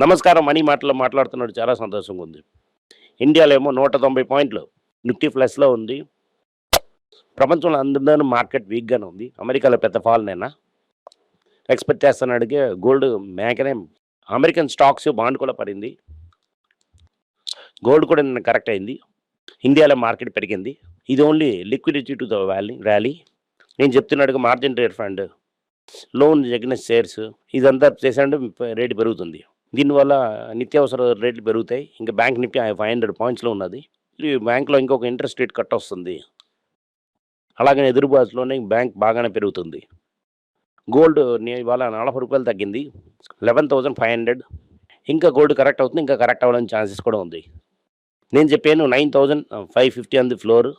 నమస్కారం మనీ మాటలో మాట్లాడుతున్నాడు చాలా సంతోషంగా ఉంది. ఇండియాలో ఏమో నూట తొంభై పాయింట్లు నిఫ్టీ ప్లస్లో ఉంది. ప్రపంచంలో అందరిలోనూ మార్కెట్ వీక్గానే ఉంది. అమెరికాలో పెద్ద ఫాల్ నేనా? ఎక్స్పెక్ట్ చేస్తున్నాడికి గోల్డ్ మేకనే అమెరికన్ స్టాక్స్ బాండ్ కూడా పడింది. గోల్డ్ కూడా నిన్న కరెక్ట్ అయింది. ఇండియాలో మార్కెట్ పెరిగింది. ఇది only liquidity to the valley rally. నేను చెప్తున్నాడుగా మార్జిన్ ట్రేడ్ ఫండ్ లోన్ జగిన షేర్స్ ఇదంతా చేసాడు రేటు పెరుగుతుంది. దీనివల్ల నిత్యావసర రేట్లు పెరుగుతాయి. ఇంకా బ్యాంక్ నిఫ్టీ ఫైవ్ హండ్రెడ్ పాయింట్స్లో ఉన్నది. బ్యాంక్లో ఇంకొక ఇంట్రెస్ట్ రేట్ కట్ వస్తుంది. అలాగే ఎదురుబాటులోనే బ్యాంక్ బాగానే పెరుగుతుంది. గోల్డ్ ఇవాళ నలభై రూపాయలు తగ్గింది. Eleven thousand five hundred. ఇంకా గోల్డ్ కరెక్ట్ అవుతుంది. ఇంకా కరెక్ట్ అవ్వడానికి ఛాన్సెస్ కూడా ఉంది. నేను చెప్పాను నైన్ థౌజండ్ ఫైవ్ ఫిఫ్టీ అంది ఫ్లోర్.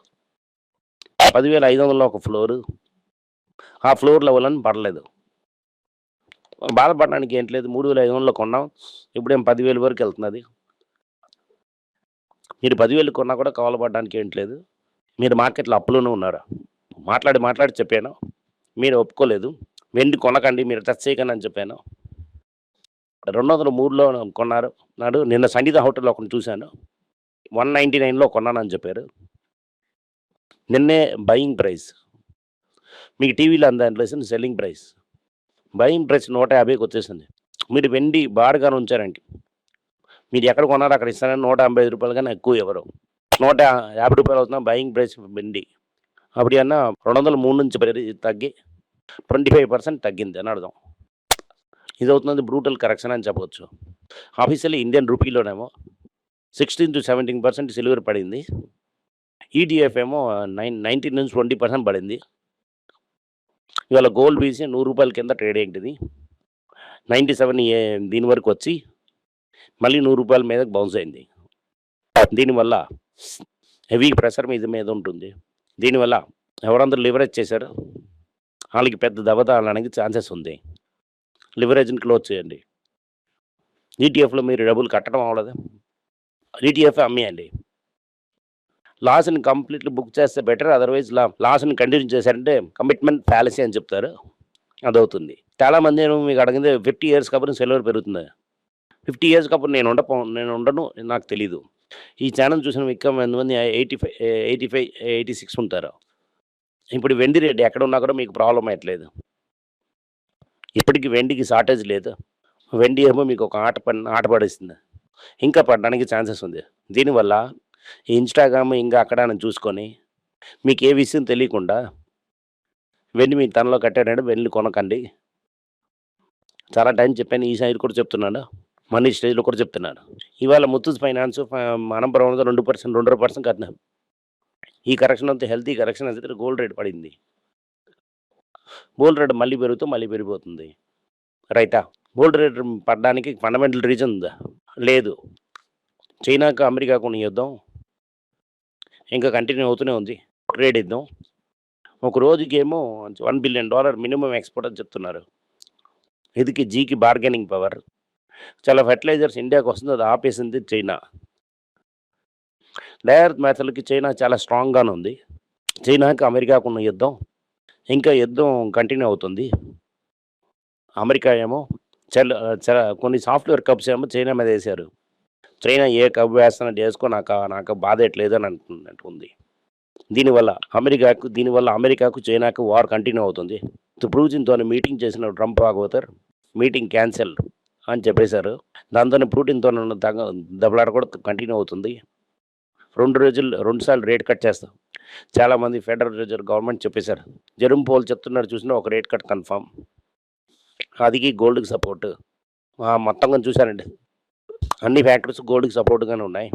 పదివేల ఐదు వందల ఒక ఫ్లోరు. ఆ ఫ్లోర్ లెవెల్ అని పడలేదు. బాధపడడానికి ఏంటి లేదు. మూడు వేల ఐదు వందలు కొన్నాం. ఇప్పుడేం పదివేలు వరకు వెళ్తున్నది. మీరు పదివేలు కొన్నా కూడా కవలపడడానికి ఏంటి లేదు. మీరు మార్కెట్లో అప్పులోనే ఉన్నారు? మాట్లాడి మాట్లాడి చెప్పాను. మీరు ఒప్పుకోలేదు. వెండి కొనకండి మీరు టచ్ చేయకండి అని చెప్పాను. రెండు వందల మూడులో కొన్నారు. నాడు నిన్న సంగీత హోటల్లో ఒకటి చూశాను. వన్ నైంటీ నైన్లో కొన్నానని చెప్పారు. నిన్నే బయింగ్ ప్రైస్. మీకు టీవీలో అందాని సెల్లింగ్ ప్రైస్. బయింగ్ ప్రైస్ నూట యాభైకి వచ్చేసింది. మీరు వెండి బాడుగానే ఉంచారండి. మీరు ఎక్కడ కొన్నారో అక్కడ ఇస్తారని నూట యాభై ఐదు రూపాయలు కానీ ఎక్కువ ఎవరు నూట యాభై రూపాయలు అవుతున్నా బయింగ్ ప్రైస్ వెండి. అప్పుడు అన్న రెండు వందల మూడు నుంచి తగ్గి ట్వంటీ ఫైవ్ పర్సెంట్ తగ్గింది అని అర్థం. ఇది అవుతుంది బ్రూటల్ కరెక్షన్ అని చెప్పవచ్చు officially Indian రూపీలోనేమో sixteen to seventeen percent silver పడింది. ఈడిఎఫ్ ఏమో నైన్ నైన్టీన్ నుంచి ట్వంటీ పర్సెంట్ పడింది. ఇవాళ గోల్డ్ బీసీ నూరు రూపాయల కింద ట్రేడ్ ఏంటిది? నైంటీ సెవెన్ దీని వరకు వచ్చి మళ్ళీ నూరు రూపాయల మీదకి బౌన్స్ అయింది. దీనివల్ల హెవీ ప్రెషర్ మీద మీద ఉంటుంది. దీనివల్ల ఎవరందరూ లివరేజ్ చేశారు? వాళ్ళకి పెద్ద దెబ్బ ఛాన్సెస్ ఉంది. లివరేజ్ని క్లోజ్ చేయండి. ఈటీఎఫ్లో మీరు డబ్బులు కట్టడం అవ్వలేదు? ఈటీఎఫ్ అమ్మేయండి. లాస్ని కంప్లీట్లీ బుక్ చేస్తే బెటర్ అదర్వైజ్ లా లాస్ని కంటిన్యూ చేశారంటే కమిట్మెంట్ ఫ్యాలసీ అని చెప్తారు. అదవుతుంది. చాలామంది నేను మీకు అడిగింది ఫిఫ్టీ ఇయర్స్ కప్పుడు సిల్వర్ పెరుగుతుంది. ఫిఫ్టీ ఇయర్స్ కప్పుడు నేను ఉండపో నేను ఉండను నాకు తెలీదు. ఈ ఛానల్ చూసిన ఇంకా ఎంతమంది eighty five eighty five eighty six ఉంటారు. ఇప్పుడు వెండి రేట్ ఎక్కడ ఉన్నా కూడా మీకు ప్రాబ్లం అయ్యట్లేదు. ఇప్పటికి వెండికి షార్టేజ్ లేదు. వెండి ఏమో మీకు ఒక ఆట పడి ఆట పడేస్తుంది ఇంకా పడడానికి ఛాన్సెస్ ఉంది. దీనివల్ల ఇన్స్టాగ్రామ్ ఇంకా అక్కడ చూసుకొని మీకు ఏ విషయం తెలియకుండా వెండి మీ తనలో కట్టాడంటే వెన్ను కొనకండి. చాలా టైం చెప్పాను ఈ సైడ్ కూడా చెప్తున్నాడు మనీ స్టేజ్లో కూడా చెప్తున్నాడు ఇవాళ ముత్తూస్ ఫైనాన్స్ అనంతపురం రెండు పర్సెంట్ రెండున్నర పర్సెంట్ కట్టినాం. ఈ కరెక్షన్ అంతా హెల్తీ కరెక్షన్ అయితే గోల్డ్ రేట్ పడింది. గోల్డ్ రేట్ మళ్ళీ పెరుగుతూ మళ్ళీ పెరిగిపోతుంది. రైతా గోల్డ్ రేట్ పడడానికి ఫండమెంటల్ రీజన్ ఉందా? లేదు. చైనాకు అమెరికాకు ఉన్న యుద్ధం ఇంకా కంటిన్యూ అవుతూనే ఉంది. ట్రేడ్ యుద్ధం ఒక రోజుకి ఏమో one billion dollar minimum export అని చెప్తున్నారు. ఇదికి జీకి బార్గెనింగ్ పవర్ చాలా ఫెర్టిలైజర్స్ ఇండియాకి వస్తుంది అది ఆపేసింది చైనా. డైరెక్ట్ మ్యాథ్లకి చైనా చాలా స్ట్రాంగ్గానే ఉంది. చైనాకి అమెరికాకు ఉన్న యుద్ధం ఇంకా యుద్ధం కంటిన్యూ అవుతుంది. అమెరికా ఏమో చాలా చాలా కొన్ని సాఫ్ట్వేర్ కప్స్ ఏమో చైనా మీద వేశారు. చైనా ఏ కప్ చేసుకో నాకు నాకు బాధ ఎట్లేదు అని అంటున్నట్టు ఉంది దీనివల్ల అమెరికాకు దీనివల్ల అమెరికాకు చైనాకు వార్ కంటిన్యూ అవుతుంది. ప్రూచిన్తో మీటింగ్ చేసిన ట్రంప్ భాగవతర్ మీటింగ్ క్యాన్సిల్ అని చెప్పేశారు. దాంతో ప్రూటిన్తో తగ్గ దెబ్బలాట కూడా కంటిన్యూ అవుతుంది. రెండు రోజులు రెండుసార్లు రేట్ కట్ చేస్తాం. చాలామంది ఫెడరల్ రిజర్వ్ గవర్నమెంట్ చెప్పేశారు. జెరూమ్ పోల్ చెప్తున్నారు చూసినా ఒక రేట్ కట్ కన్ఫామ్. అదికి గోల్డ్కి సపోర్ట్. మొత్తంగా చూశానండి. అన్ని ఫ్యాక్టరీస్ గోల్డ్కి సపోర్ట్గానే ఉన్నాయి.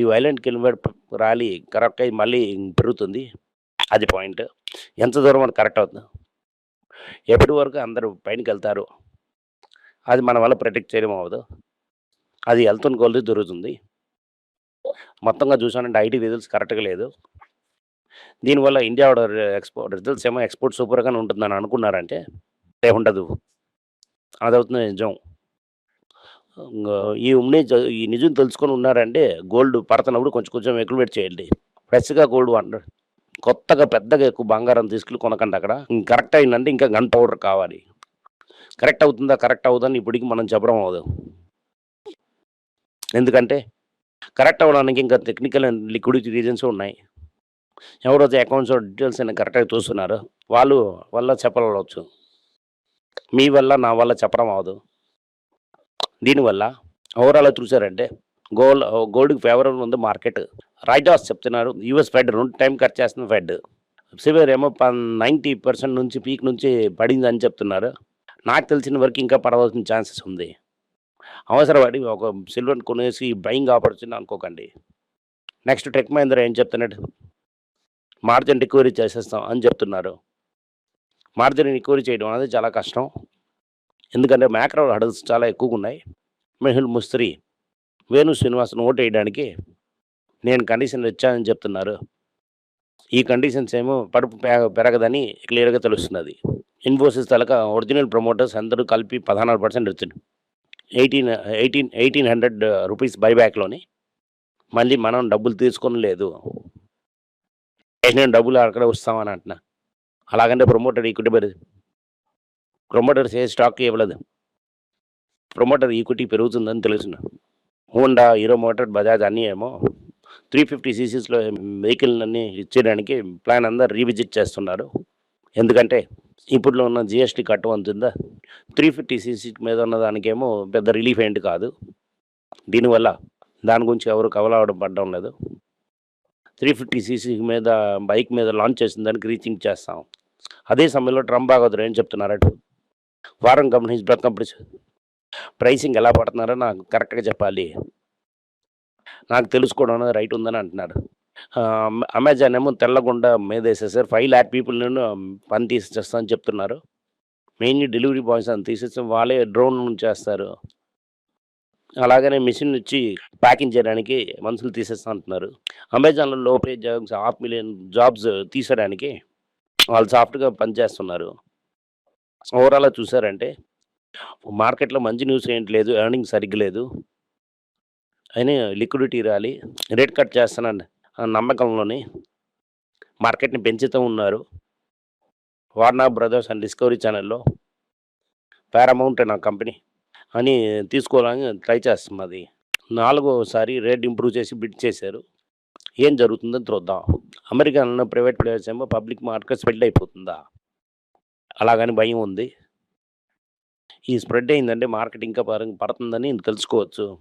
ఈ వైలెంట్ కిలోమీటర్ ర్యాలీ కరెక్ట్ అయ్యి మళ్ళీ పెరుగుతుంది. అది పాయింట్. ఎంత దూరం మనకు కరెక్ట్ అవుతుంది. ఎప్పటి వరకు అందరూ పైనకి వెళ్తారు? అది మన వల్ల ప్రొటెక్ట్ చేయడం అవ్వదు. అది వెళ్తున్న కొలది దొరుకుతుంది. మొత్తంగా చూసానంటే ఐటీ రిజల్ట్స్ కరెక్ట్గా లేదు. దీనివల్ల ఇండియా ఎక్స్పోర్ట్ రిజల్ట్స్ ఏమో ఎక్స్పోర్ట్ సూపర్గానే ఉంటుందని అనుకున్నారంటే ఉండదు. అదవుతుంది నిజం. ఈ ఉమ్ని ఈ నిజం తెలుసుకొని ఉన్నారంటే గోల్డ్ పడుతున్నప్పుడు కొంచెం కొంచెం ఎక్యులేట్ చేయండి. ఫ్రెష్గా గోల్డ్ అంటారు కొత్తగా పెద్దగా ఎక్కువ బంగారం తీసుకెళ్ళి కొనకండి అక్కడ. కరెక్ట్ అయిందంటే ఇంకా గన్ పౌడర్ కావాలి. కరెక్ట్ అవుతుందా కరెక్ట్ అవుతుందని ఇప్పటికి మనం చెప్పడం అవ్వదు. ఎందుకంటే కరెక్ట్ అవ్వడానికి ఇంకా టెక్నికల్ అండ్ లిక్విడిటీ రీజన్స్ ఉన్నాయి. ఎవరైతే అకౌంట్స్ డీటెయిల్స్ అయినా కరెక్ట్గా చూస్తున్నారు. వాళ్ళు వల్ల చెప్పవచ్చు మీ వల్ల నా వల్ల చెప్పడం అవదు దీనివల్ల ఓవరాల్ చూసారంటే గోల్డ్ గోల్డ్కి ఫేవరబుల్ ఉంది మార్కెట్. రైటాస్ చెప్తున్నారు యూఎస్ ఫెడ్ రెండు టైం కట్ చేస్తున్న ఫెడ్ సివియర్ ఏమో నైంటీ పర్సెంట్ నుంచి పీక్ నుంచి పడింది అని చెప్తున్నారు. నాకు తెలిసిన వరకు ఇంకా పడవలసిన ఛాన్సెస్ ఉంది. అవసరపడి ఒక సిల్వర్ కొనేసి బయింగ్ ఆపర్చునిటీ అనుకోకండి. నెక్స్ట్ టెక్ మహేంద్ర ఏం చెప్తున్నాడు? మార్జిన్ రికవరీ చేసేస్తాం అని చెప్తున్నారు. మార్జిన్ రికవరీ చేయడం అనేది చాలా కష్టం. ఎందుకంటే మ్యాక్రో హడల్స్ చాలా ఎక్కువగా ఉన్నాయి. మెహుల్ ముస్త్రి వేణు శ్రీనివాసన్ ఓటు వేయడానికి నేను కండిషన్ ఇచ్చానని చెప్తున్నారు. ఈ కండిషన్స్ ఏమో పడుపు పెరగదని క్లియర్గా తెలుస్తున్నది. ఇన్ఫోసిస్ తలక ఒరిజినల్ ప్రమోటర్స్ అందరూ కలిపి పదహారు పర్సెంట్ వచ్చింది eighteen eighteen eighteen hundred rupees బైబ్యాక్లోని మళ్ళీ మనం డబ్బులు తీసుకొని లేదు. నేను డబ్బులు అక్కడ వస్తామని అంటున్నా. అలాగంటే ప్రమోటర్ ఈక్విటీ పెరుగు ప్రమోటర్స్ స్టాక్ ఇవ్వలేదు. ప్రమోటర్ ఈక్విటీ పెరుగుతుందని తెలిసిన. హోండా హీరో మోటార్ బజాజ్ అన్నీ ఏమో త్రీ ఫిఫ్టీ సీసీస్లో వెహికల్ అన్ని ఇచ్చేయడానికి ప్లాన్ అంతా రీవిజిట్ చేస్తున్నారు. ఎందుకంటే ఇప్పుడులో ఉన్న జిఎస్టీ కట్టు అంతుందా? త్రీ ఫిఫ్టీ సీసీ మీద ఉన్న దానికేమో పెద్ద రిలీఫ్ ఏంటి కాదు. దీనివల్ల దాని గురించి ఎవరు కవలవడం పడడం లేదు. త్రీ ఫిఫ్టీ సీసీ మీద బైక్ మీద లాంచ్ చేసిన దానికి రీచింగ్ చేస్తాం. అదే సమయంలో ట్రంప్ బాగోదరు ఏం చెప్తున్నారట వారం కంపెనీస్ బ్లడ్ కంపెనీస్ ప్రైసింగ్ ఎలా పడుతున్నారో నాకు కరెక్ట్గా చెప్పాలి నాకు తెలుసుకోవడం అనేది రైట్ ఉందని అంటున్నాడు అమెజాన్ ఏమో తెల్లగుండా మీదేసేసారు ఫైవ్ ల్యాక్ పీపుల్ నేను పని తీసేస్తా అని చెప్తున్నారు మెయిన్లీ డెలివరీ బాయ్స్ అని తీసేస్తాం వాళ్ళే డ్రోన్ చేస్తారు అలాగనే మిషన్ ఇచ్చి ప్యాకింగ్ చేయడానికి మనుషులు తీసేస్తా అంటున్నారు అమెజాన్లో low pay jobs half million jobs తీసేయడానికి వాళ్ళు సాఫ్ట్గా పనిచేస్తున్నారు ఓవరాల్గా చూసారంటే మార్కెట్లో మంచి న్యూస్ ఏంటి లేదు ఎర్నింగ్ సరిగ్గా లేదు. అయినా లిక్విడిటీ రాలి రేట్ కట్ చేస్తానని ఆ నమ్మకంలోని మార్కెట్ని పెంచుతూ ఉన్నారు. వార్నా బ్రదర్స్ అండ్ డిస్కవరీ ఛానల్లో పారమౌంట్ నా కంపెనీ అని తీసుకోవాలని ట్రై చేస్తున్నది నాలుగోసారి రేట్ ఇంప్రూవ్ చేసి బిడ్ చేశారు. ఏం జరుగుతుందో చూద్దాం. అమెరికాలో ప్రైవేట్ ప్లేయర్స్ ఏమో పబ్లిక్ మార్కెట్ స్ప్రెడ్ అయిపోతుందా? అలాగని భయం ఉంది. ఈ స్ప్రెడ్ అయిందంటే మార్కెట్ ఇంకా పర- పడుతుందని తెలుసుకోవచ్చు.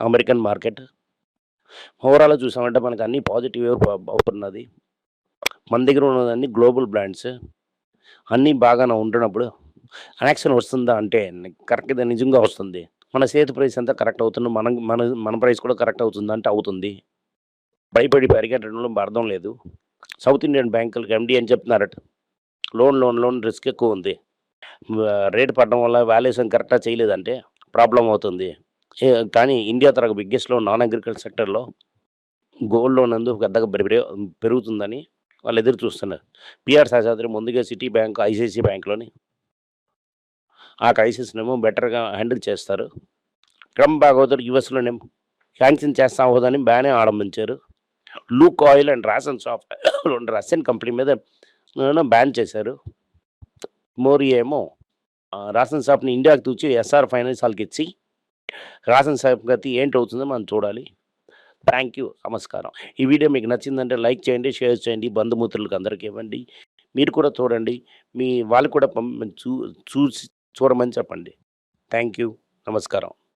American market. ఓవరాల్ చూసామంటే మనకు అన్ని పాజిటివ్ అవుతున్నది. మన దగ్గర ఉన్నదన్నీ గ్లోబల్ బ్రాండ్స్. అన్నీ బాగానే ఉంటున్నప్పుడు యాక్షన్ వస్తుందా అంటే కరెక్ట్గా నిజంగా వస్తుంది. మన చేతి ప్రైస్ అంతా కరెక్ట్ అవుతుంది మన మన మన ప్రైస్ కూడా కరెక్ట్ అవుతుంది అంటే అవుతుంది. భయపడి పరిగెట్టడంలో అర్థం లేదు. సౌత్ ఇండియన్ బ్యాంకులకు ఎండి అని చెప్తున్నారట. లోన్ లోన్ లోన్ రిస్క్ ఎక్కువ ఉంది. రేట్ పడడం వల్ల వాల్యుయేషన్ కరెక్ట్గా చేయలేదంటే ప్రాబ్లం అవుతుంది. కానీ ఇండియా తరగ బిగ్గెస్ట్లో నాన్ అగ్రికల్చర్ సెక్టర్లో గోల్డ్ లోన్ అందు పెద్దగా పెరుగుతుందని వాళ్ళు ఎదురు చూస్తున్నారు. పిఆర్ శాస్త్రి ముందుగా సిటీ బ్యాంక్ ఐసిఐసి బ్యాంక్లోని ఆ క్రైసిస్నేమో బెటర్గా హ్యాండిల్ చేస్తారు. ట్రంప్ భాగవతుడు యుఎస్లోనేమో శాంక్షన్ చేస్తా అవ్వదని బాగానే ఆరంభించారు. లూక్ ఆయిల్ అండ్ రాసన్ సాఫ్ట్ రెండు రష్యన్ కంపెనీ మీద బ్యాన్ చేశారు. మోరీ ఏమో రాసన్ సాఫ్ట్ని ఇండియాకి తూచి ఎస్ఆర్ ఫైనాన్స్ వాళ్ళకి ఇచ్చి రాసన్ షాప్ గతి ఏంటి అవుతుందో మనం చూడాలి. థ్యాంక్ యూ నమస్కారం. ఈ వీడియో మీకు నచ్చిందంటే లైక్ చేయండి షేర్ చేయండి బంధుమిత్రులకు అందరికీ ఇవ్వండి. మీరు కూడా చూడండి. మీ వాళ్ళు కూడా చూ చూసి చూడమని చెప్పండి. థ్యాంక్ యూ నమస్కారం.